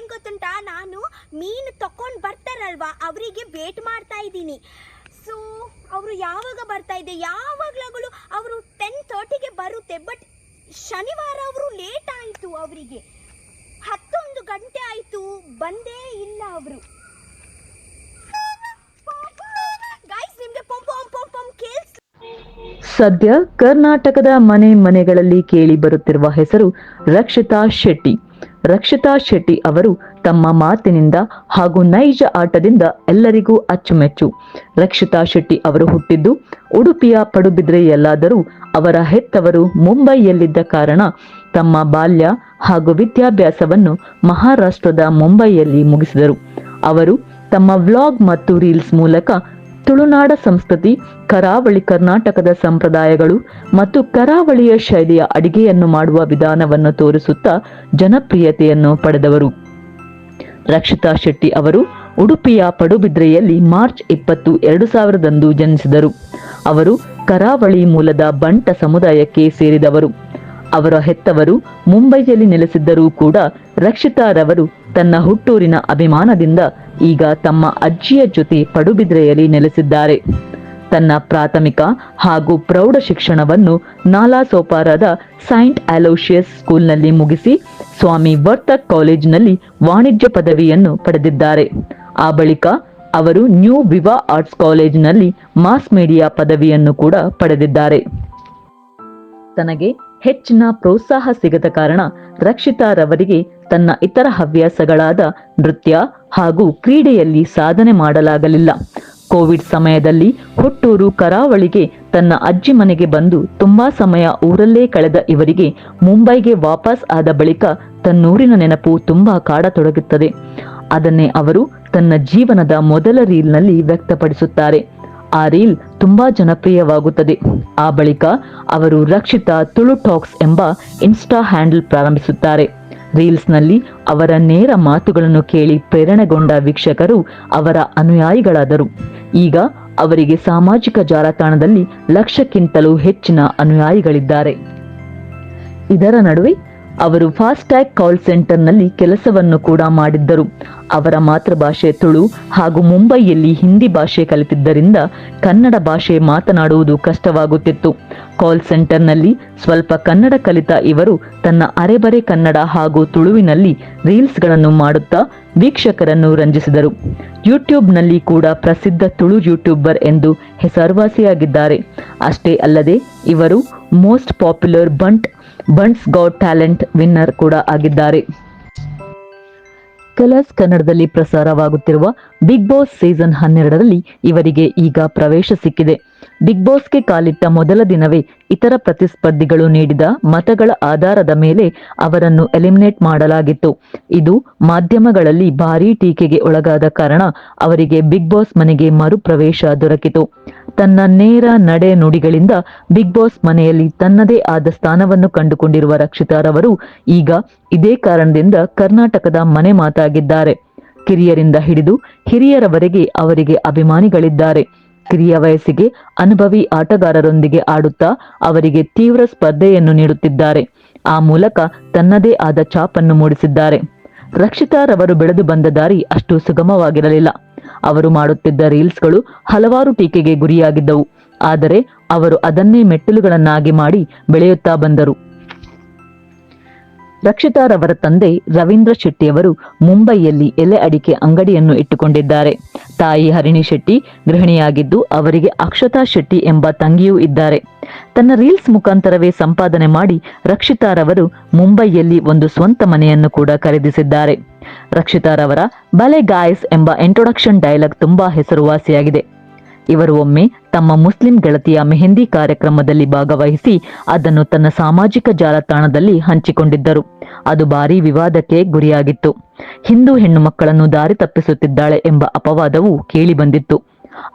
ಏನ್ ಗೊತ್ತುಂಟಾ ನಾನು ಮೀನು ತಕೊಂಡ್ ಬರ್ತಾರಲ್ವಾ, ಅವರಿಗೆ ವೇಟ್ ಮಾಡ್ತಾ ಇದ್ದೀನಿ. ಸೊ ಅವರು ಯಾವಾಗ ಬರ್ತಾ ಇದೆ? ಯಾವಾಗ್ಲಾಗಲು ಅವರು ಟೆನ್ ತರ್ಟಿಗೆ ಬರುತ್ತೆ ಬಟ್ ಶನಿವಾರ ಅವರು ಲೇಟ್ ಆಯಿತು ಅವರಿಗೆ. ಹತ್ತೊಂದು ಗಂಟೆ ಆಯಿತು, ಬಂದೇ ಇಲ್ಲ ಅವರು. ಸದ್ಯ ಕರ್ನಾಟಕದ ಮನೆ ಮನೆಗಳಲ್ಲಿ ಕೇಳಿ ಬರುತ್ತಿರುವ ಹೆಸರು ರಕ್ಷಿತಾ ಶೆಟ್ಟಿ. ರಕ್ಷಿತಾ ಶೆಟ್ಟಿ ಅವರು ತಮ್ಮ ಮಾತಿನಿಂದ ಹಾಗೂ ನೈಜ ಆಟದಿಂದ ಎಲ್ಲರಿಗೂ ಅಚ್ಚುಮೆಚ್ಚು. ರಕ್ಷಿತಾ ಶೆಟ್ಟಿ ಅವರು ಹುಟ್ಟಿದ್ದು ಉಡುಪಿಯ ಪಡುಬಿದ್ರೆಯಲ್ಲಾದರೂ ಅವರ ಹೆತ್ತವರು ಮುಂಬೈಯಲ್ಲಿದ್ದ ಕಾರಣ ತಮ್ಮ ಬಾಲ್ಯ ಹಾಗೂ ವಿದ್ಯಾಭ್ಯಾಸವನ್ನು ಮಹಾರಾಷ್ಟ್ರದ ಮುಂಬೈಯಲ್ಲಿ ಮುಗಿಸಿದರು. ಅವರು ತಮ್ಮ ವ್ಲಾಗ್ ಮತ್ತು ರೀಲ್ಸ್ ಮೂಲಕ ತುಳುನಾಡ ಸಂಸ್ಕೃತಿ, ಕರಾವಳಿ ಕರ್ನಾಟಕದ ಸಂಪ್ರದಾಯಗಳು ಮತ್ತು ಕರಾವಳಿಯ ಶೈಲಿಯ ಅಡಿಗೆಯನ್ನು ಮಾಡುವ ವಿಧಾನವನ್ನು ತೋರಿಸುತ್ತಾ ಜನಪ್ರಿಯತೆಯನ್ನು ಪಡೆದವರು. ರಕ್ಷಿತಾ ಶೆಟ್ಟಿ ಅವರು ಉಡುಪಿಯ ಪಡುಬಿದ್ರೆಯಲ್ಲಿ ಮಾರ್ಚ್ ಇಪ್ಪತ್ತು, ಎರಡು ಸಾವಿರದಂದು ಜನಿಸಿದರು. ಅವರು ಕರಾವಳಿ ಮೂಲದ ಬಂಟ ಸಮುದಾಯಕ್ಕೆ ಸೇರಿದವರು. ಅವರ ಹೆತ್ತವರು ಮುಂಬೈಯಲ್ಲಿ ನೆಲೆಸಿದ್ದರೂ ಕೂಡ ರಕ್ಷಿತಾರವರು ತನ್ನ ಹುಟ್ಟೂರಿನ ಅಭಿಮಾನದಿಂದ ಈಗ ತಮ್ಮ ಅಜ್ಜಿಯ ಜೊತೆ ಪಡುಬಿದ್ರೆಯಲ್ಲಿ ನೆಲೆಸಿದ್ದಾರೆ. ತನ್ನ ಪ್ರಾಥಮಿಕ ಹಾಗೂ ಪ್ರೌಢ ಶಿಕ್ಷಣವನ್ನು ನಾಲಾ ಸೋಪಾರದ ಸೈಂಟ್ ಅಲೋಷಿಯಸ್ ಸ್ಕೂಲ್ನಲ್ಲಿ ಮುಗಿಸಿ ಸ್ವಾಮಿ ವರ್ತಕ್ ಕಾಲೇಜಿನಲ್ಲಿ ವಾಣಿಜ್ಯ ಪದವಿಯನ್ನು ಪಡೆದಿದ್ದಾರೆ. ಆ ಬಳಿಕ ಅವರು ನ್ಯೂ ವಿವಾ ಆರ್ಟ್ಸ್ ಕಾಲೇಜಿನಲ್ಲಿ ಮಾಸ್ ಮೀಡಿಯಾ ಪದವಿಯನ್ನು ಕೂಡ ಪಡೆದಿದ್ದಾರೆ. ತನಗೆ ಹೆಚ್ಚಿನ ಪ್ರೋತ್ಸಾಹ ಸಿಗದ ಕಾರಣ ರಕ್ಷಿತಾರವರಿಗೆ ತನ್ನ ಇತರ ಹವ್ಯಾಸಗಳಾದ ನೃತ್ಯ ಹಾಗೂ ಕ್ರೀಡೆಯಲ್ಲಿ ಸಾಧನೆ ಮಾಡಲಾಗಲಿಲ್ಲ. ಕೋವಿಡ್ ಸಮಯದಲ್ಲಿ ಹುಟ್ಟೂರು ಕರಾವಳಿಗೆ ತನ್ನ ಅಜ್ಜಿ ಮನೆಗೆ ಬಂದು ತುಂಬಾ ಸಮಯ ಊರಲ್ಲೇ ಕಳೆದ ಇವರಿಗೆ ಮುಂಬೈಗೆ ವಾಪಸ್ ಆದ ಬಳಿಕ ತನ್ನೂರಿನ ನೆನಪು ತುಂಬಾ ಕಾಡತೊಡಗುತ್ತದೆ. ಅದನ್ನೇ ಅವರು ತನ್ನ ಜೀವನದ ಮೊದಲ ರೀಲ್ನಲ್ಲಿ ವ್ಯಕ್ತಪಡಿಸುತ್ತಾರೆ. ಆ ರೀಲ್ ತುಂಬಾ ಜನಪ್ರಿಯವಾಗುತ್ತದೆ. ಆ ಬಳಿಕ ಅವರು ರಕ್ಷಿತ ತುಳು ಟಾಕ್ಸ್ ಎಂಬ ಇನ್ಸ್ಟಾ ಹ್ಯಾಂಡಲ್ ಪ್ರಾರಂಭಿಸುತ್ತಾರೆ. ರೀಲ್ಸ್ನಲ್ಲಿ ಅವರ ನೇರ ಮಾತುಗಳನ್ನು ಕೇಳಿ ಪ್ರೇರಣೆಗೊಂಡ ವೀಕ್ಷಕರು ಅವರ ಅನುಯಾಯಿಗಳಾದರು. ಈಗ ಅವರಿಗೆ ಸಾಮಾಜಿಕ ಜಾಲತಾಣದಲ್ಲಿ ಲಕ್ಷಕ್ಕಿಂತಲೂ ಹೆಚ್ಚಿನ ಅನುಯಾಯಿಗಳಿದ್ದಾರೆ. ಇದರ ನಡುವೆ ಅವರು ಫಾಸ್ಟ್ಯಾಗ್ ಕಾಲ್ ಸೆಂಟರ್ನಲ್ಲಿ ಕೆಲಸವನ್ನು ಕೂಡ ಮಾಡಿದ್ದರು. ಅವರ ಮಾತೃಭಾಷೆ ತುಳು ಹಾಗೂ ಮುಂಬೈಯಲ್ಲಿ ಹಿಂದಿ ಭಾಷೆ ಕಲಿತಿದ್ದರಿಂದ ಕನ್ನಡ ಭಾಷೆ ಮಾತನಾಡುವುದು ಕಷ್ಟವಾಗುತ್ತಿತ್ತು. ಕಾಲ್ ಸೆಂಟರ್ನಲ್ಲಿ ಸ್ವಲ್ಪ ಕನ್ನಡ ಕಲಿತ ಇವರು ತನ್ನ ಅರೆಬರೆ ಕನ್ನಡ ಹಾಗೂ ತುಳುವಿನಲ್ಲಿ ರೀಲ್ಸ್ಗಳನ್ನು ಮಾಡುತ್ತಾ ವೀಕ್ಷಕರನ್ನು ರಂಜಿಸಿದರು. ಯೂಟ್ಯೂಬ್ನಲ್ಲಿ ಕೂಡ ಪ್ರಸಿದ್ಧ ತುಳು ಯೂಟ್ಯೂಬರ್ ಎಂದು ಹೆಸರುವಾಸಿಯಾಗಿದ್ದಾರೆ. ಅಷ್ಟೇ ಅಲ್ಲದೆ ಇವರು most popular Bunt Bunts got talent winner ಕೂಡ ಆಗಿದ್ದಾರೆ. ಕಲರ್ಸ್ ಕನ್ನಡದಲ್ಲಿ ಪ್ರಸಾರವಾಗುತ್ತಿರುವ ಬಿಗ್ ಬಾಸ್ ಸೀಸನ್ ಹನ್ನೆರಡರಲ್ಲಿ ಇವರಿಗೆ ಈಗ ಪ್ರವೇಶ ಸಿಕ್ಕಿದೆ. ಬಿಗ್ ಬಾಸ್ಗೆ ಕಾಲಿಟ್ಟ ಮೊದಲ ದಿನವೇ ಇತರ ಪ್ರತಿಸ್ಪರ್ಧಿಗಳು ನೀಡಿದ ಮತಗಳ ಆಧಾರದ ಮೇಲೆ ಅವರನ್ನು ಎಲಿಮಿನೇಟ್ ಮಾಡಲಾಗಿತ್ತು. ಇದು ಮಾಧ್ಯಮಗಳಲ್ಲಿ ಭಾರೀ ಟೀಕೆಗೆ ಒಳಗಾದ ಕಾರಣ ಅವರಿಗೆ ಬಿಗ್ ಬಾಸ್ ಮನೆಗೆ ಮರುಪ್ರವೇಶ ದೊರಕಿತು. ತನ್ನ ನೇರ ನಡೆ ನುಡಿಗಳಿಂದ ಬಿಗ್ ಬಾಸ್ ಮನೆಯಲ್ಲಿ ತನ್ನದೇ ಆದ ಸ್ಥಾನವನ್ನು ಕಂಡುಕೊಂಡಿರುವ ರಕ್ಷಿತಾರವರು ಈಗ ಇದೇ ಕಾರಣದಿಂದ ಕರ್ನಾಟಕದ ಮನೆ ಮಾತಾಗಿದ್ದಾರೆ. ಕಿರಿಯರಿಂದ ಹಿಡಿದು ಹಿರಿಯರವರೆಗೆ ಅವರಿಗೆ ಅಭಿಮಾನಿಗಳಿದ್ದಾರೆ. ಕಿರಿಯ ವಯಸ್ಸಿಗೆ ಅನುಭವಿ ಆಟಗಾರರೊಂದಿಗೆ ಆಡುತ್ತಾ ಅವರಿಗೆ ತೀವ್ರ ಸ್ಪರ್ಧೆಯನ್ನು ನೀಡುತ್ತಿದ್ದಾರೆ. ಆ ಮೂಲಕ ತನ್ನದೇ ಆದ ಛಾಪನ್ನು ಮೂಡಿಸಿದ್ದಾರೆ. ರಕ್ಷಿತಾರವರು ಬೆಳೆದು ಬಂದ ದಾರಿ ಅಷ್ಟು ಸುಗಮವಾಗಿರಲಿಲ್ಲ. ಅವರು ಮಾಡುತ್ತಿದ್ದ ರೀಲ್ಸ್ಗಳು ಹಲವಾರು ಟೀಕೆಗೆ ಗುರಿಯಾಗಿದ್ದವು. ಆದರೆ ಅವರು ಅದನ್ನೇ ಮೆಟ್ಟಿಲುಗಳನ್ನಾಗಿ ಮಾಡಿ ಬೆಳೆಯುತ್ತಾ ಬಂದರು. ರಕ್ಷಿತಾರವರ ತಂದೆ ರವೀಂದ್ರ ಶೆಟ್ಟಿಯವರು ಮುಂಬೈಯಲ್ಲಿ ಎಲೆ ಅಡಿಕೆ ಅಂಗಡಿಯನ್ನು ಇಟ್ಟುಕೊಂಡಿದ್ದಾರೆ. ತಾಯಿ ಹರಿಣಿ ಶೆಟ್ಟಿ ಗೃಹಿಣಿಯಾಗಿದ್ದು ಅವರಿಗೆ ಅಕ್ಷತಾ ಶೆಟ್ಟಿ ಎಂಬ ತಂಗಿಯೂ ಇದ್ದಾರೆ. ತನ್ನ ರೀಲ್ಸ್ ಮುಖಾಂತರವೇ ಸಂಪಾದನೆ ಮಾಡಿ ರಕ್ಷಿತಾರವರು ಮುಂಬೈಯಲ್ಲಿ ಒಂದು ಸ್ವಂತ ಮನೆಯನ್ನು ಕೂಡ ಖರೀದಿಸಿದ್ದಾರೆ. ರಕ್ಷಿತಾರವರ ಬಲೆ ಗಾಯ್ಸ್ ಎಂಬ ಇಂಟ್ರೊಡಕ್ಷನ್ ಡೈಲಾಗ್ ತುಂಬಾ ಹೆಸರುವಾಸಿಯಾಗಿದೆ. ಇವರು ಒಮ್ಮೆ ತಮ್ಮ ಮುಸ್ಲಿಂ ಗೆಳತಿಯ ಮೆಹಂದಿ ಕಾರ್ಯಕ್ರಮದಲ್ಲಿ ಭಾಗವಹಿಸಿ ಅದನ್ನು ತನ್ನ ಸಾಮಾಜಿಕ ಜಾಲತಾಣದಲ್ಲಿ ಹಂಚಿಕೊಂಡಿದ್ದರು. ಅದು ಭಾರಿ ವಿವಾದಕ್ಕೆ ಗುರಿಯಾಗಿತ್ತು. ಹಿಂದೂ ಹೆಣ್ಣು ಮಕ್ಕಳನ್ನು ದಾರಿ ತಪ್ಪಿಸುತ್ತಿದ್ದಾಳೆ ಎಂಬ ಅಪವಾದವು ಕೇಳಿಬಂದಿತ್ತು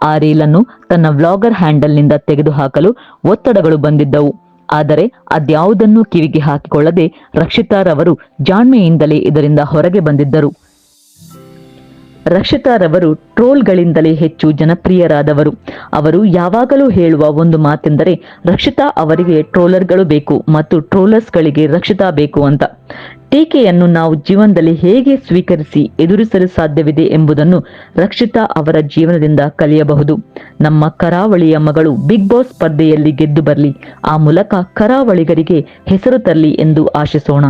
ಆ ರೀಲನ್ನು ತನ್ನ ವ್ಲಾಗರ್ ಹ್ಯಾಂಡಲ್ನಿಂದ ತೆಗೆದುಹಾಕಲು ಒತ್ತಡಗಳು ಬಂದಿದ್ದವು. ಆದರೆ ಅದ್ಯಾವುದನ್ನೂ ಕಿವಿಗೆ ಹಾಕಿಕೊಳ್ಳದೆ ರಕ್ಷಿತಾರವರು ಜಾಣ್ಮೆಯಿಂದಲೇ ಇದರಿಂದ ಹೊರಗೆ ಬಂದಿದ್ದರು. ರಕ್ಷಿತಾರವರು ಟ್ರೋಲ್ಗಳಿಂದಲೇ ಹೆಚ್ಚು ಜನಪ್ರಿಯರಾದವರು. ಅವರು ಯಾವಾಗಲೂ ಹೇಳುವ ಒಂದು ಮಾತೆಂದರೆ ರಕ್ಷಿತಾ ಅವರಿಗೆ ಟ್ರೋಲರ್ಗಳು ಬೇಕು ಮತ್ತು ಟ್ರೋಲರ್ಸ್ಗಳಿಗೆ ರಕ್ಷಿತಾ ಬೇಕು ಅಂತ. ಟೀಕೆಯನ್ನು ನಾವು ಜೀವನದಲ್ಲಿ ಹೇಗೆ ಸ್ವೀಕರಿಸಿ ಎದುರಿಸಲು ಸಾಧ್ಯವಿದೆ ಎಂಬುದನ್ನು ರಕ್ಷಿತಾ ಅವರ ಜೀವನದಿಂದ ಕಲಿಯಬಹುದು. ನಮ್ಮ ಕರಾವಳಿಯ ಮಗಳು ಬಿಗ್ ಬಾಸ್ ಸ್ಪರ್ಧೆಯಲ್ಲಿ ಗೆದ್ದು ಬರಲಿ. ಆ ಮೂಲಕ ಕರಾವಳಿಗರಿಗೆ ಹೆಸರು ತರಲಿ ಎಂದು ಆಶಿಸೋಣ.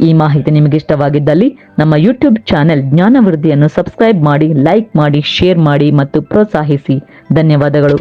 ಈ ಮಾಹಿತಿ ನಿಮಗೆ ಇಷ್ಟವಾಗಿದ್ದಲ್ಲಿ ನಮ್ಮ ಯೂಟ್ಯೂಬ್ ಚಾನೆಲ್ ಜ್ಞಾನವೃದ್ಧಿಯನ್ನು ಸಬ್ಸ್ಕ್ರೈಬ್ ಮಾಡಿ, ಲೈಕ್ ಮಾಡಿ, ಶೇರ್ ಮಾಡಿ ಮತ್ತು ಪ್ರೋತ್ಸಾಹಿಸಿ. ಧನ್ಯವಾದಗಳು.